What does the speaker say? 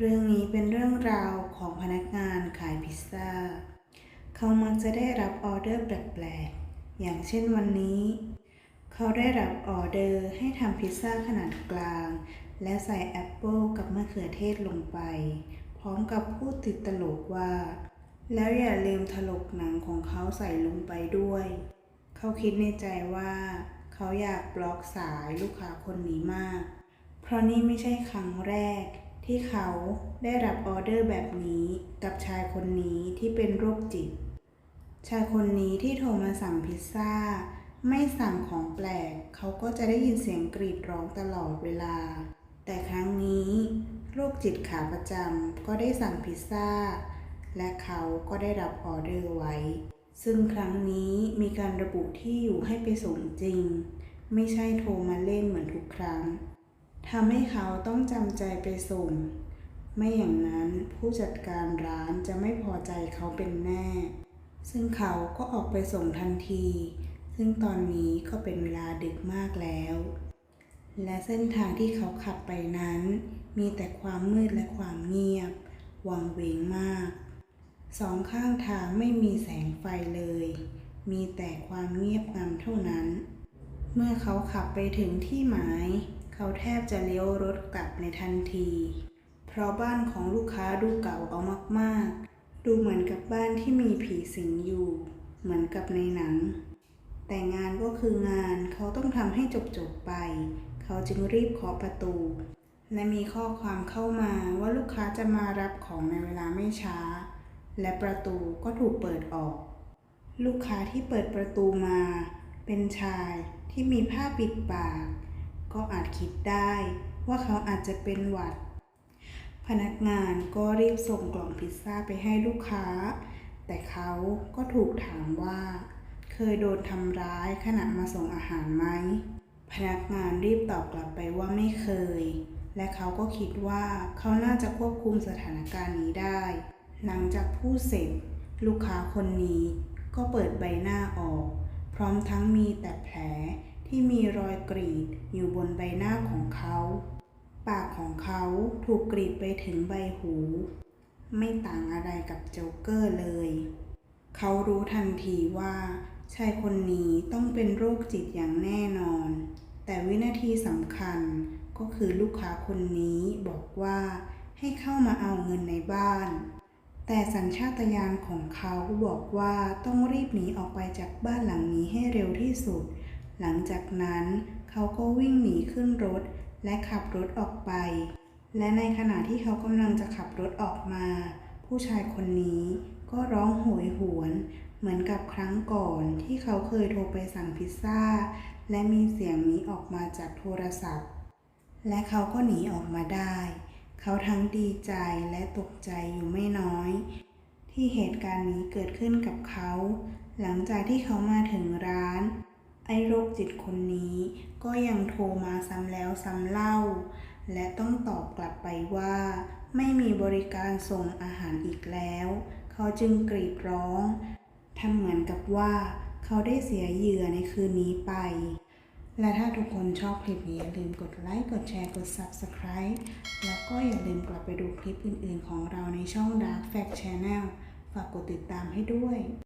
เรื่องนี้เป็นเรื่องราวของพนักงานขายพิซซ่า เขามักจะได้รับออเดอร์แปลกๆ อย่างเช่นวันนี้ เขาได้รับออเดอร์ให้ทำพิซซ่าขนาดกลาง และใส่แอปเปิลกับมะเขือเทศลงไป พร้อมกับพูดติดตลกว่า แล้วอย่าลืมถลกหนังของเขาใส่ลงไปด้วย เขาคิดในใจว่า เขาอยากบล็อกสายลูกค้าคนนี้มาก เพราะนี่ไม่ใช่ครั้งแรก ที่เขาได้รับออเดอร์แบบนี้กับชายคนนี้ที่เป็นโรคจิต ชายคนนี้ที่โทรมาสั่งพิซซ่า ไม่สั่งของแปลก เขาก็จะได้ยินเสียงกรีดร้องตลอดเวลา แต่ครั้งนี้โรคจิตขาประจำก็ได้สั่งพิซซ่า และเขาก็ได้รับออเดอร์ไว้ ซึ่งครั้งนี้มีการระบุที่อยู่ให้ไปส่งจริง ไม่ใช่โทรมาเล่นเหมือนทุกครั้ง ทำให้เขาต้องจำใจไปส่ง ไม่อย่างนั้นผู้จัดการร้านจะไม่พอใจเขาเป็นแน่ ซึ่งเขาก็ออกไปส่งทันที ซึ่งตอนนี้ก็เป็นเวลาดึกมากแล้ว และเส้นทางที่เขาขับไปนั้น มีแต่ความมืดและความเงียบ วังเวงมาก สองข้างทางไม่มีแสงไฟเลย มีแต่ความเงียบงันเท่านั้น เมื่อเขาขับไปถึงที่หมาย เขาแทบจะเลี้ยวรถกลับในทันที เพราะบ้านของลูกค้าดูเก่าเอามากๆ ดูเหมือนกับบ้านที่มีผีสิงอยู่ เหมือนกับในหนัง แต่งานก็คืองานเขาต้องทำให้จบๆไป เขาจึงรีบเคาะประตู และมีข้อความเข้ามาว่าลูกค้าจะมารับของในเวลาไม่ช้า และประตูก็ถูกเปิดออก ลูกค้าที่เปิดประตูมา เป็นชายที่มีผ้าปิดปาก ก็อาจคิดได้ว่าเขาอาจจะเป็นหวัด พนักงานก็รีบส่งกล่องพิซซ่าไปให้ลูกค้า แต่เขาก็ถูกถามว่า เคยโดนทำร้ายขณะมาส่งอาหารไหม พนักงานรีบตอบกลับไปว่าไม่เคย และเขาก็คิดว่าเขาน่าจะควบคุมสถานการณ์นี้ได้ หลังจากพูดเสร็จ ลูกค้าคนนี้ก็เปิดใบหน้าออก พร้อมทั้งมีแต่แผล ที่มีรอยกรีดอยู่บนใบหน้าของเขา ปากของเขาถูกกรีดไปถึงใบหู ไม่ต่างอะไรกับโจ๊กเกอร์เลย เขารู้ทันทีว่าชายคนนี้ต้องเป็นโรคจิตอย่างแน่นอน แต่วินาทีสำคัญก็คือลูกค้าคนนี้บอกว่าให้เข้ามาเอาเงินในบ้าน แต่สัญชาตญาณของเขาบอกว่าต้องรีบหนีออกไปจากบ้านหลังนี้ให้เร็วที่สุด หลังจากนั้นเขาก็วิ่งหนีขึ้นรถและขับรถออกไป และในขณะที่เขากำลังจะขับรถออกมา ผู้ชายคนนี้ก็ร้องโหยหวน เหมือนกับครั้งก่อนที่เขาเคยโทรไปสั่งพิซซ่า และมีเสียงนี้ออกมาจากโทรศัพท์ และเขาก็หนีออกมาได้ เขาทั้งดีใจและตกใจอยู่ไม่น้อย ที่เหตุการณ์นี้เกิดขึ้นกับเขา หลังจากที่เขามาถึงร้าน ไอ้โรคจิตคนนี้ก็ยังโทรมาซ้ำแล้วซ้ำเล่า และต้องตอบกลับไปว่า ไม่มีบริการส่งอาหารอีกแล้ว เขาจึงกรีดร้องทำเหมือนกับว่า เขาได้เสียเหยื่อในคืนนี้ไป และถ้าทุกคนชอบคลิปนี้อย่าลืมกดไลค์ กดแชร์ กด Subscribe แล้วก็อย่าลืมกลับไปดูคลิปอื่นๆ ของเราในช่อง Dark Fact Channel ฝากกดติดตามให้ด้วย